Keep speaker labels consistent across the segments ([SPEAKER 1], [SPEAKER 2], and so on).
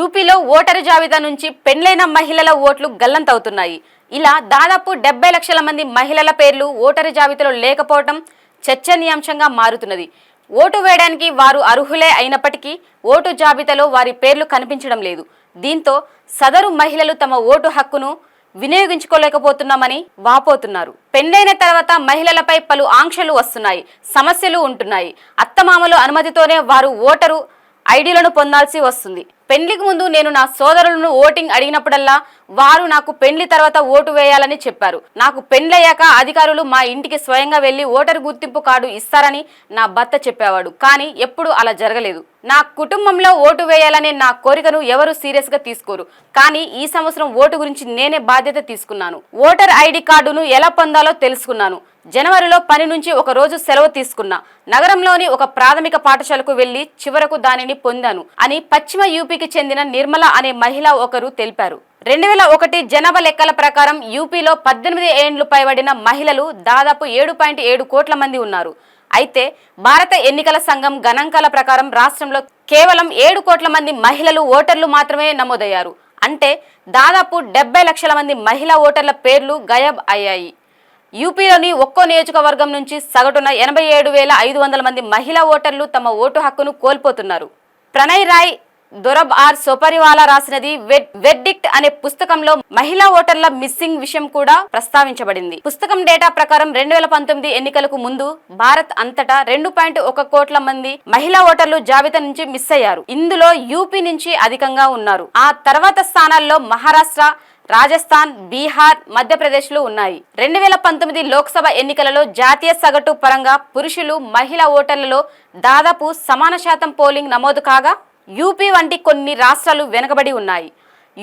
[SPEAKER 1] యూపీలో ఓటరు జాబితా నుంచి పెండ్లైన మహిళల ఓట్లు గల్లంతవుతున్నాయి. ఇలా దాదాపు డెబ్బై లక్షల మంది మహిళల పేర్లు ఓటరు జాబితాలో లేకపోవడం చర్చనీయాంశంగా మారుతున్నది. ఓటు వేయడానికి వారు అర్హులే అయినప్పటికీ ఓటు జాబితాలో వారి పేర్లు కనిపించడం లేదు. దీంతో సదరు మహిళలు తమ ఓటు హక్కును వినియోగించుకోలేకపోతున్నామని వాపోతున్నారు. పెండ్లైన తర్వాత మహిళలపై పలు ఆంక్షలు వస్తున్నాయి సమస్యలు ఉంటున్నాయి. అత్తమామల అనుమతితోనే వారు ఓటరు ఐడీలను పొందాల్సి వస్తుంది. పెండ్లికి ముందు నేను నా సోదరులను ఓటింగ్ అడిగినప్పుడల్లా వారు నాకు పెండ్లి తర్వాత ఓటు వేయాలని చెప్పారు. నాకు పెండ్లయ్యాక అధికారులు మా ఇంటికి స్వయంగా వెళ్ళి ఓటరు గుర్తింపు కార్డు ఇస్తారని నా భర్త చెప్పేవాడు. కానీ ఎప్పుడు అలా జరగలేదు. నా కుటుంబంలో ఓటు వేయాలనే నా కోరికను ఎవరు సీరియస్గా తీసుకోరు. కానీ ఈ సంవత్సరం ఓటు గురించి నేనే బాధ్యత తీసుకున్నాను. ఓటర్ ఐడి కార్డును ఎలా పొందాలో తెలుసుకున్నాను. జనవరిలో పని నుంచి ఒక రోజు సెలవు తీసుకున్నా. నగరంలోని ఒక ప్రాథమిక పాఠశాలకు వెళ్ళి చివరకు దానిని పొందాను అని పశ్చిమ యూపీకి చెందిన నిర్మల అనే మహిళ ఒకరు తెలిపారు. రెండు వేల ఒకటి జనాభా లెక్కల ప్రకారం యూపీలో పద్దెనిమిది ఏండ్లు పైబడిన మహిళలు దాదాపు ఏడు పాయింట్ ఏడు కోట్ల మంది ఉన్నారు. అయితే భారత ఎన్నికల సంఘం గణాంకాల ప్రకారం రాష్ట్రంలో కేవలం ఏడు కోట్ల మంది మహిళలు ఓటర్లు మాత్రమే నమోదయ్యారు. అంటే దాదాపు డెబ్బై లక్షల మంది మహిళా ఓటర్ల పేర్లు గయబ్ అయ్యాయి. యూపీలోని ఒక్కో నియోజకవర్గం నుంచి సగటున ఎనభై ఏడు వేల ఐదు వందల మంది మహిళా ఓటర్లు తమ ఓటు హక్కును కోల్పోతున్నారు. ప్రణయ్ రాయ్ దొరబ్ ఆర్ సోపరివాలా రాసినది వెడ్- వెడ్డిక్ట్ అనే పుస్తకంలో మహిళా ఓటర్ల మిస్సింగ్ విషయం కూడా ప్రస్తావించబడింది. పుస్తకం డేటా ప్రకారం రెండు వేల పంతొమ్మిది ఎన్నికలకు ముందు భారత్ అంతటా రెండు పాయింట్ ఒక కోట్ల మంది మహిళా ఓటర్లు జాబితా నుంచి మిస్ అయ్యారు. ఇందులో యూపీ నుంచి అధికంగా ఉన్నారు. ఆ తర్వాత స్థానాల్లో మహారాష్ట్ర రాజస్థాన్ బీహార్ మధ్యప్రదేశ్లు ఉన్నాయి. రెండు వేల పంతొమ్మిది లోక్సభ ఎన్నికలలో జాతీయ సగటు పరంగా పురుషులు మహిళా ఓటర్లలో దాదాపు సమాన శాతం పోలింగ్ నమోదు కాగా యూపీ వంటి కొన్ని రాష్ట్రాలు వెనుకబడి ఉన్నాయి.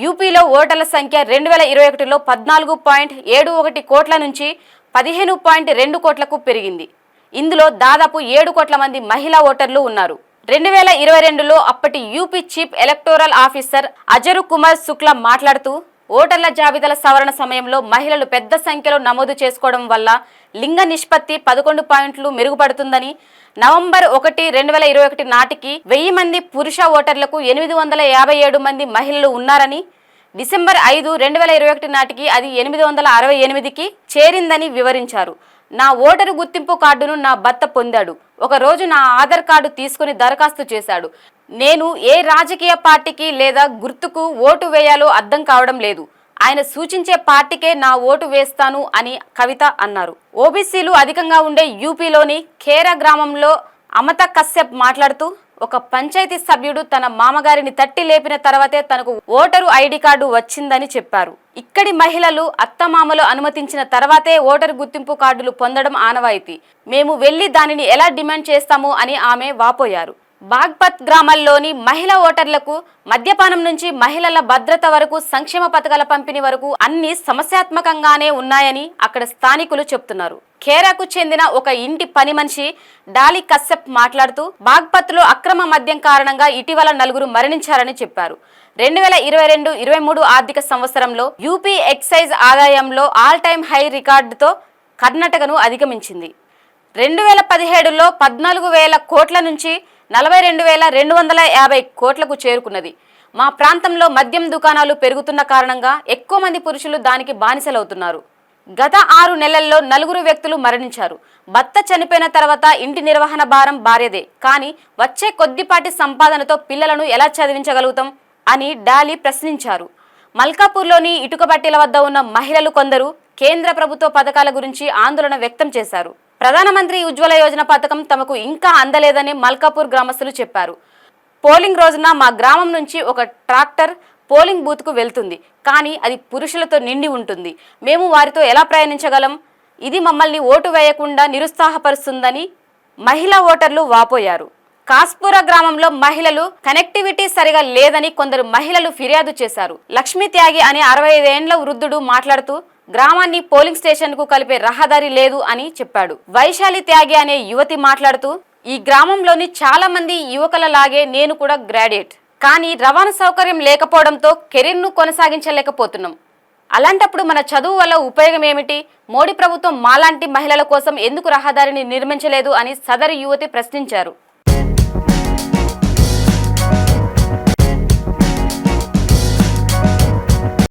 [SPEAKER 1] యూపీలో ఓటర్ల సంఖ్య రెండు వేల ఇరవై ఒకటిలో పద్నాలుగు పాయింట్ ఏడు ఒకటి కోట్ల నుంచి పదిహేను పాయింట్ రెండు కోట్లకు పెరిగింది. ఇందులో దాదాపు ఏడు కోట్ల మంది మహిళా ఓటర్లు ఉన్నారు. రెండు వేల ఇరవై రెండులో అప్పటి UP chief electoral officer Ajay Kumar Shukla మాట్లాడుతూ ఓటర్ల జాబితాల సవరణ సమయంలో మహిళలు పెద్ద సంఖ్యలో నమోదు చేసుకోవడం వల్ల లింగ నిష్పత్తి పదకొండు పాయింట్లు మెరుగుపడుతుందని నవంబర్ ఒకటి రెండు వేల ఇరవై ఒకటి నాటికి వెయ్యి మంది పురుష ఓటర్లకు ఎనిమిది వందల యాభై ఏడు మంది మహిళలు ఉన్నారని డిసెంబర్ ఐదు రెండు వేల ఇరవై ఒకటి నాటికి అది ఎనిమిది వందల అరవై ఎనిమిదికి చేరిందని వివరించారు. నా ఓటరు గుర్తింపు కార్డును నా భర్త పొందాడు. ఒక రోజు నా ఆధార్ కార్డు తీసుకుని దరఖాస్తు చేశాడు. నేను ఏ రాజకీయ పార్టీకి లేదా గుర్తుకు ఓటు వేయాలో అర్థం కావడం లేదు. ఆయన సూచించే పార్టీకే నా ఓటు వేస్తాను అని కవిత అన్నారు. ఓబీసీలు అధికంగా ఉండే యూపీలోని ఖేరా గ్రామంలో అమత కశ్యప్ మాట్లాడుతూ ఒక పంచాయతీ సభ్యుడు తన మామగారిని తట్టి లేపిన తర్వాతే తనకు ఓటరు ఐడి కార్డు వచ్చిందని చెప్పారు. ఇక్కడి మహిళలు అత్తమామలు అనుమతించిన తర్వాతే ఓటరు గుర్తింపు కార్డులు పొందడం ఆనవాయితీ. మేము వెళ్ళి దానిని ఎలా డిమాండ్ చేస్తాము అని ఆమె వాపోయారు. బాగ్పత్ గ్రామాల్లోని మహిళా ఓటర్లకు మద్యపానం నుంచి మహిళల భద్రత వరకు సంక్షేమ పథకాల పంపిణీ వరకు అన్ని సమస్యాత్మకంగానే ఉన్నాయని అక్కడ స్థానికులు చెప్తున్నారు. ఖేరాకు చెందిన ఒక ఇంటి పని మనిషి డాలి కశ్యప్ మాట్లాడుతూ బాగ్పత్లో అక్రమ మద్యం కారణంగా ఇటీవల నలుగురు మరణించారని చెప్పారు. రెండు వేల ఇరవై రెండు ఇరవై మూడు ఆర్థిక సంవత్సరంలో యూపీ ఎక్సైజ్ ఆదాయంలో ఆల్ టైమ్ హై రికార్డుతో కర్ణాటకను అధిగమించింది. రెండు వేల పదిహేడులో పద్నాలుగు వేల కోట్ల నుంచి నలభై రెండు వేల రెండు వందల యాభై కోట్లకు చేరుకున్నది. మా ప్రాంతంలో మద్యం దుకాణాలు పెరుగుతున్న కారణంగా ఎక్కువ మంది పురుషులు దానికి బానిసలవుతున్నారు. గత ఆరు నెలల్లో నలుగురు వ్యక్తులు మరణించారు. భర్త చనిపోయిన తర్వాత ఇంటి నిర్వహణ భారం భార్యదే కానీ వచ్చే కొద్దిపాటి సంపాదనతో పిల్లలను ఎలా చదివించగలుగుతాం అని డాలీ ప్రశ్నించారు. మల్కాపూర్లోని ఇటుకబట్టీల వద్ద ఉన్న మహిళలు కొందరు కేంద్ర ప్రభుత్వ పథకాల గురించి ఆందోళన వ్యక్తం చేశారు. ప్రధానమంత్రి ఉజ్వల యోజన పథకం తమకు ఇంకా అందలేదని మల్కాపూర్ గ్రామస్తులు చెప్పారు. పోలింగ్ రోజున మా గ్రామం నుంచి ఒక ట్రాక్టర్ పోలింగ్ బూత్కు వెళ్తుంది. కానీ అది పురుషులతో నిండి ఉంటుంది. మేము వారితో ఎలా ప్రయాణించగలం? ఇది మమ్మల్ని ఓటు వేయకుండా నిరుత్సాహపరుస్తుందని మహిళా ఓటర్లు వాపోయారు. కాస్పుర గ్రామంలో మహిళలు కనెక్టివిటీ సరిగా లేదని కొందరు మహిళలు ఫిర్యాదు చేశారు. లక్ష్మీ త్యాగి అనే అరవై ఐదేండ్ల వృద్ధుడు మాట్లాడుతూ గ్రామాన్ని పోలింగ్ స్టేషన్కు కలిపే రహదారి లేదు అని చెప్పాడు. వైశాలి త్యాగి అనే యువతి మాట్లాడుతూ ఈ గ్రామంలోని చాలా మంది యువకుల లాగే నేను కూడా గ్రాడ్యుయేట్. కానీ రవాణా సౌకర్యం లేకపోవడంతో కెరీర్ను కొనసాగించలేకపోతున్నాం. అలాంటప్పుడు మన చదువు వల్ల ఉపయోగం ఏమిటి? మోడీ ప్రభుత్వం మాలాంటి మహిళల కోసం ఎందుకు రహదారిని నిర్మించలేదు? అని సదరు యువతి ప్రశ్నించారు.